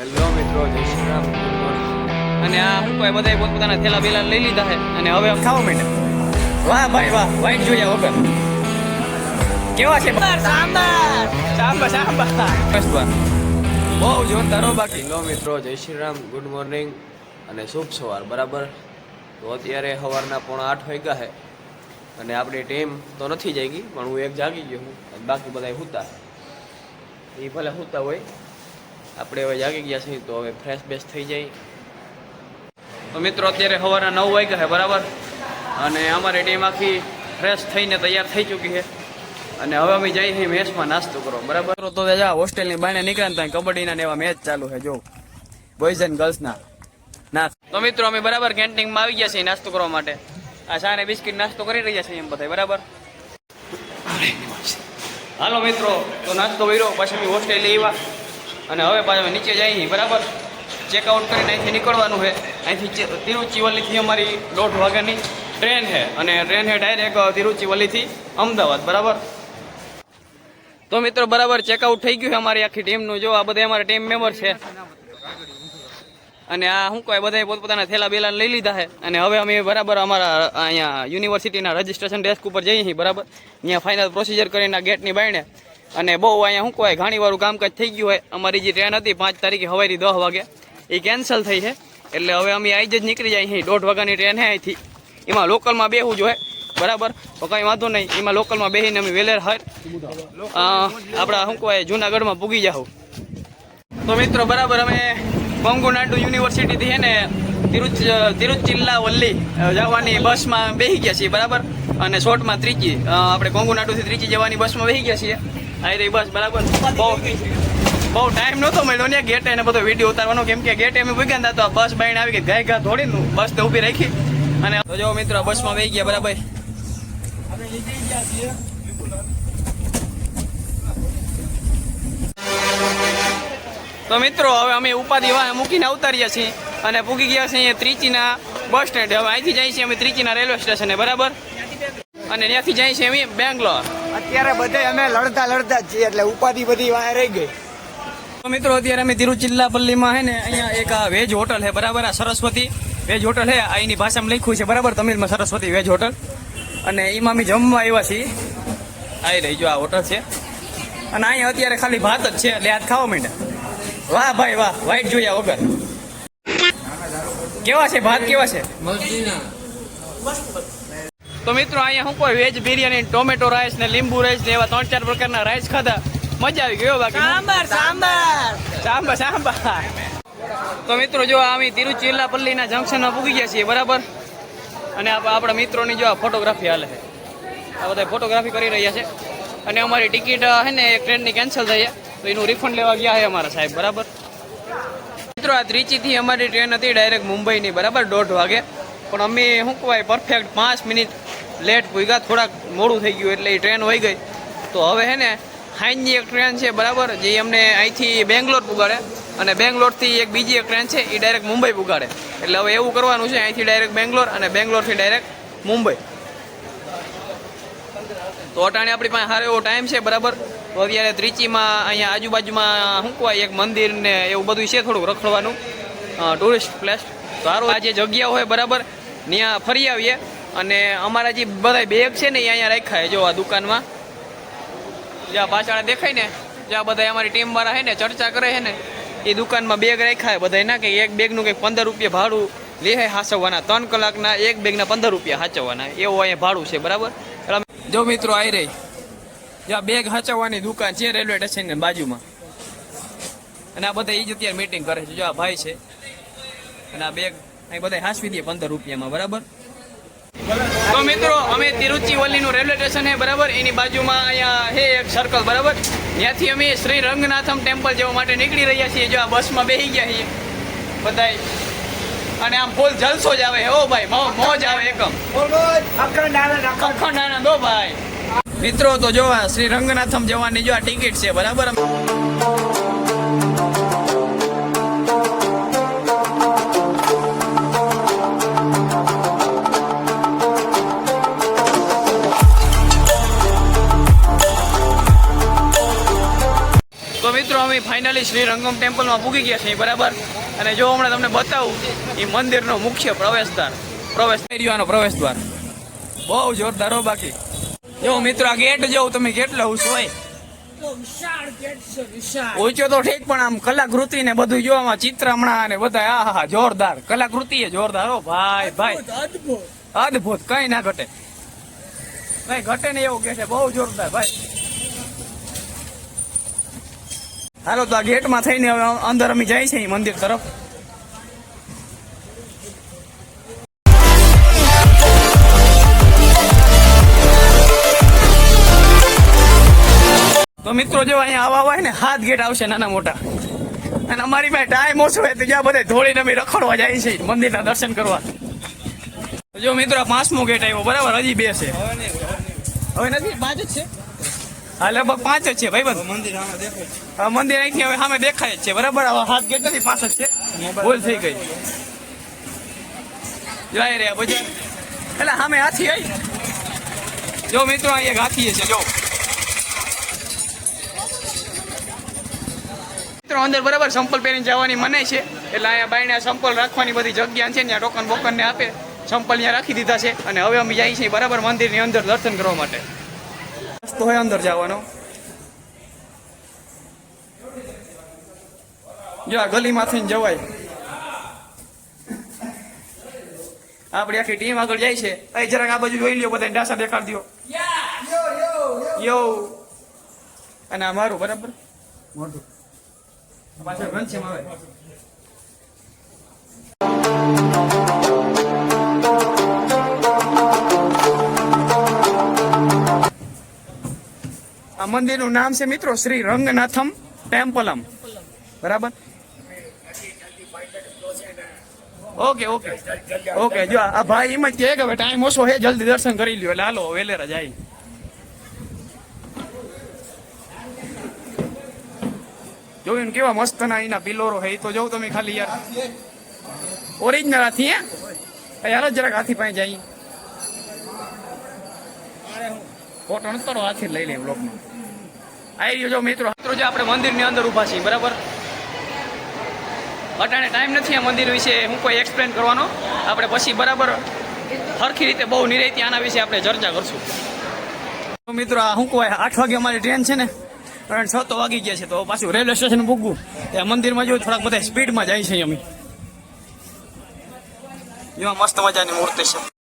Hello મિત્રો જય શ્રી રામ અને આ શું કહે બધા પોતપોતાના થેલા બેલા લઈ લીધા છે. અને હવે ખાવા માંડ્યા વાહ ભાઈ વાહ. વાઈટ જોયા ઓકે. કેવા છે? સાંબાર સાંબાર સાંબાર બસ બસ બહુ જોરદાર બાકી. હેલો મિત્રો જય શ્રી રામ ગુડ મોર્નિંગ. અને શુભ સવાર બરાબર? તો અત્યારે સવારના પોણા આઠ વાગ્યા છે. અને આપણી ટીમ તો નથી જાગી પણ હું એક જાગી ગયો હું અને બાકી બધા સૂતા એ ભલે સૂતા હોય આપણે હવે જાગી ગયા છીએ તો હવે ફ્રેશ બેશ થઈ જાય. તો મિત્રો અત્યારે સવારના નવ વાગ્યા છે બરાબર? અને અમારી ટીમ આખી ફ્રેશ થઈને તૈયાર થઈ ચૂકી છે. અને હવે અમે જઈએ છીએ મેચમાં નાસ્તો કરો બરાબર? તો જા હોસ્ટેલની બાને નીકળ્યા ત્યાં કબડ્ડીના ને એવા મેચ ચાલુ છે જો. બોયઝ એન્ડ ગર્લ્સના ના. તો મિત્રો અમે બરાબર કેન્ટીનમાં આવી ગયા છીએ નાસ્તો કરવા માટે. આ ચા ને બિસ્કિટ નાસ્તો કરી રહ્યા છીએ એમ બધા બરાબર? હાલો મિત્રો તો નાસ્તો કર્યો પછી અમે હોસ્ટેલ આવ્યા. અને હવે પાછા નીચે જઈએ બરાબર? ચેકઆઉટ કરીને અહીંથી નીકળવાનું છે. અહીંથી તિરુચિવલ્લીથી અમારી દોઢ વાગ્યાની ટ્રેન છે. અને ટ્રેન છે ડાયરેક્ટ તિરુચિવલ્લીથી અમદાવાદ, બરાબર? તો મિત્રો, બરાબર ચેકઆઉટ થઈ ગયું છે અમારી આખી ટીમનું. જો આ બધા અમારા ટીમ મેમ્બર છે. અને આ શું કહે બધાએ પોતપોતાના થેલા બેલા લઈ લીધા છે. અને હવે અમે બરાબર અમારા અહીંયા યુનિવર્સિટીના રજિસ્ટ્રેશન ડેસ્ક ઉપર જઈએ છીએ, બરાબર? અહીંયા ફાઇનલ પ્રોસિજર કરીને ગેટની બાયણે અને બહુ અહીંયા શું કહેવાય, ઘણીવારું કામકાજ થઈ ગયું હોય. અમારી જે ટ્રેન હતી પાંચ તારીખે સવારી દસ વાગે, એ કેન્સલ થઈ છે. એટલે હવે અમે આઈ જ નીકળી જાય અહીં. દોઢ વાગ્યાની ટ્રેન છે અહીંથી. એમાં લોકલમાં બેહવું જોઈએ બરાબર? તો કંઈ વાંધો નહીં. એમાં લોકલમાં બેસીને અમે વેલેર હર આપણા શું કહેવાય, જુનાગઢમાં પૂગી જાઉં તો મિત્રો, બરાબર, અમે કોંગુનાડુ યુનિવર્સિટીથી છે ને, તિરુચ, તિરુચિલ્લાવલ્લી જવાની બસમાં બેસી ગયા છીએ. બરાબર? અને શોર્ટમાં ત્રીજી આપણે કોંગુનાડુથી ત્રીજી જવાની બસમાં બેસી ગયા છીએ. આ રહી બસ બરાબર. બહુ બહુ ટાઈમ નહોતો મળ્યો ને ગેટ એને બધો વીડિયો ઉતારવાનો. કેમ કે ગેટ અમે ભૂગ્યા ને તો બસ બાઈને આવી ગઈ. ગાય ગા થોડી બસ તો ઊભી રાખી. અને જો મિત્રો બસમાં વહી ગયા બરાબર. તો મિત્રો, હવે અમે ઉપાધિ વાહન મૂકીને ઉતારીએ છીએ. અને પૂગી ગયા છીએ ત્રિચીના બસ સ્ટેન્ડ હવે અહીંથી જઈએ છીએ અમે ત્રિચીના રેલવે સ્ટેશને બરાબર? અને ત્યાંથી જઈએ છીએ અમે બેંગ્લોર. અત્યારે બધે અમે લડતા લડતા જ છીએ એટલે ઉપાધિ બધી વાહ રહી ગઈ. તો મિત્રો અત્યારે અમે તિરુચિલ્લાપલ્લીમાં હે ને અહીંયા એક આ વેજ હોટલ છે બરાબર? આ સરસ્વતી વેજ હોટલ છે અહીંની ભાષામાં લખ્યું છે બરાબર? તમિલમાં સરસ્વતી વેજ હોટલ. અને એમાં અમે જમવા આવ્યા છીએ. આવી રહી જો આ હોટલ છે. અને અહીંયા અત્યારે ખાલી ભાત જ છે એટલે આજ ખાવા માંડ્યા. વાહ ભાઈ વાહ વાઈટ જોયા વગર. કેવા છે ભાત કેવા છે? તો મિત્રો અહીંયા હું કોઈ વેજ બિરયાની ટોમેટો રાઈસ ને લીંબુ રાઈસ ને એવા ત્રણ ચાર પ્રકારના રાઈસ ખાધા. મજા આવી ગયો બાકી સાંભાર સાંભાર. સાંભાર સાંભાર. તો મિત્રો જો અમે તિરુચિલ્લાપલ્લીના જંકશનમાં પૂગી ગયા છીએ બરાબર? અને આપ- આપણા મિત્રોની જો આ ફોટોગ્રાફી હાલે છે. આ બધા ફોટોગ્રાફી કરી રહ્યા છે. અને અમારી ટિકિટ છે ને એક ટ્રેનની કેન્સલ થઈ છે. તો એનું રિફંડ લેવા ગયા છે અમારા સાહેબ બરાબર? મિત્રો આ ત્રિચીથી અમારી ટ્રેન હતી ડાયરેક્ટ મુંબઈની બરાબર? દોઢ વાગે. પણ અમે શું કહેવાય પરફેક્ટ પાંચ મિનિટ લેટ ભૂગ્યા થોડાક મોડું થઈ ગયું એટલે એ ટ્રેન વહી ગઈ. તો હવે હે ને, હાઈનની એક ટ્રેન છે, બરાબર, જે અમને અહીંથી બેંગ્લોર પુગાડે. અને બેંગ્લોરથી એક બીજી એક ટ્રેન છે, એ ડાયરેક્ટ મુંબઈ પુગાડે. એટલે હવે એવું કરવાનું છે, અહીંથી ડાયરેક્ટ બેંગ્લોર અને બેંગ્લોરથી ડાયરેક્ટ મુંબઈ. તો અટાણે આપણી પાસે સારો એવો ટાઈમ છે, બરાબર. તો અત્યારે ત્રિચીમાં અહીંયા આજુબાજુમાં શું કહેવાય એક મંદિર ને એવું બધું છે થોડુંક રખડવાનું. ટુરિસ્ટ પ્લેસ તો સારું આ જે જગ્યા હોય, બરાબર. ત્યાં ફરી આવીએ. અને અમારા જે બધા બેગ છે ને એ અહીંયા રાખ્યા જો આ દુકાનમાં. જ્યાં પાછળ દેખાય ને. જ્યાં બધા અમારી ટીમ વાળા છે ને, ચર્ચા કરે છે ને. એ દુકાનમાં બેગ રાખ્યા છે બધા ના કે એક બેગનું કંઈક પંદર રૂપિયા ભાડું લે હાચવવાના. ત્રણ કલાકના એક બેગના પંદર રૂપિયા હાચવવાના. એવું અહીંયા ભાડું છે, બરાબર? જો મિત્રો આવી રહી. જ્યાં બેગ હાચવવાની દુકાન છે, રેલવે સ્ટેશનની બાજુમાં. અને આ બધા એ જ અત્યારે મિટિંગ કરે છે. જો આ ભાઈ છે. અને આ બેગ અહીં બધા હાંસવી દે પંદર રૂપિયામાં, બરાબર? તો મિત્રો, અમે તિરુચિવલ્લીનું રેલવે સ્ટેશન છે, બરાબર? એની બાજુમાં અહીંયા છે એક સર્કલ બરાબર? ત્યાંથી અમે શ્રી રંગનાથમ ટેમ્પલ જવા માટે નીકળી રહ્યા છીએ, જો આ બસમાં બેસી ગયા છીએ, બધાય. અને આમ ફૂલ જલસો જ આવે, હો ભાઈ મોજ આવે એકમ. અખંડ આનંદ, હો ભાઈ. મિત્રો, તો જોવા શ્રી રંગનાથમ જવાની જો આ ટિકિટ છે, બરાબર? ફાઇનલ શ્રી રંગમ ટેમ્પલમાં પૂગી ગયા છે બરાબર? અને જો હમણાં તમને બતાવું એ મંદિરનો મુખ્ય પ્રવેશદ્વાર પ્રવેશ એરિયાનો પ્રવેશદ્વાર. બહુ જોરદાર હો બાકી. જો મિત્રો આ ગેટ જો તમે કેટલો હોય. ઊંચો તો ઠીક પણ આમ કલાકૃતિ ને બધું જોવામાં ચિત્રમણા ને બધા આ હા જોરદાર. કલાકૃતિ એ જોરદાર હો ભાઈ ભાઈ. અદભુત કઈ ના ઘટે. કઈ ઘટે ને એવું કે છે બહુ જોરદાર ભાઈ. હાલો, તો આ ગેટમાં થઈને હવે અંદર અમે જાય છે મંદિર તરફ. તો મિત્રો, જો અહીંયા આવા હોય ને, હાથ ગેટ આવશે નાના મોટા. અને અમારી પાસે ટાઈમ ઓછો હોય તો જ્યાં બધા ધોળીને અમે રખડવા જાય છે મંદિરના દર્શન કરવા. જો મિત્રો પાંચમો ગેટ આવ્યો, બરાબર? હજી બે છે. હવે નથી? બાજુ છે? હા લગભગ પાંચ જ છે ભાઈ બંધ મંદિર મંદિર અહીંથી હવે સામે દેખાય જ છે બરાબર? હવે હાથ ગેટ નથી પાંચ છે. ભૂલ થઈ ગઈ. જાય રે બજાર. એટલે સામે હાથી આવી જો મિત્રો અહીંયા એક હાથી છે જો. મિત્રો અંદર બરાબર સંપલ પહેરીને જવાની મને છે. એટલે અહીંયા બાયણા સંપલ રાખવાની બધી જગ્યા છે ત્યાં ટોકન બોકન ને આપે. સંપલ ત્યાં રાખી દીધા છે. અને હવે અમે જઈએ છીએ બરાબર મંદિરની અંદર દર્શન કરવા માટે. રસ્તો હોય અંદર જવાનો. જો આ ગલીમાંથી જવાય. આપણી આખી ટીમ આગળ જાય છે. અહીં જરાક આ બાજુ જોઈ લ્યો બધા ડાસા દેખાડ દો યો. અને આ મારું બરાબર? મોટું. પાછળ ઘનશ્યામ આવે. મંદિરનું નામ છે મિત્રો શ્રી રંગનાથમ ટેમ્પલમ. બરાબર? Okay okay. ઓકે, જો આ ભાઈ એમ જ કહે કે હવે ટાઈમ ઓછો છે જલ્દી દર્શન કરી લ્યો. એટલે હાલો, વેલેરા જાય. જોયું ને કેવા મસ્ત ના એના પિલોરો હે તો જોઉં તમે ખાલી યાર. ઓરિજિનલ હાથી, હે? યાર જરાક હાથી પાસે જાય. ફોટો નથી હાથી લઈ લે બ્લોકમાં આવી રહ્યો મિત્રો. મિત્રો, જે આપણે મંદિરની અંદર ઊભા છીએ, બરાબર? અટાણે ટાઈમ નથી આ મંદિર વિશે હું કોઈ એક્સપ્લેન કરવાનો. આપણે પછી બરાબર સરખી રીતે બહુ નિરાયતી આના વિશે આપણે ચર્ચા કરશું. મિત્રો, આ શું કહેવાય આઠ વાગે અમારી ટ્રેન છે ને, કારણ છ તો વાગી ગયા છે, તો પાછું રેલવે સ્ટેશન પૂગવું એ મંદિરમાં જો થોડાક બધા સ્પીડમાં જાય છે અમે એમાં મસ્ત મજાની મૂર્તિ છે.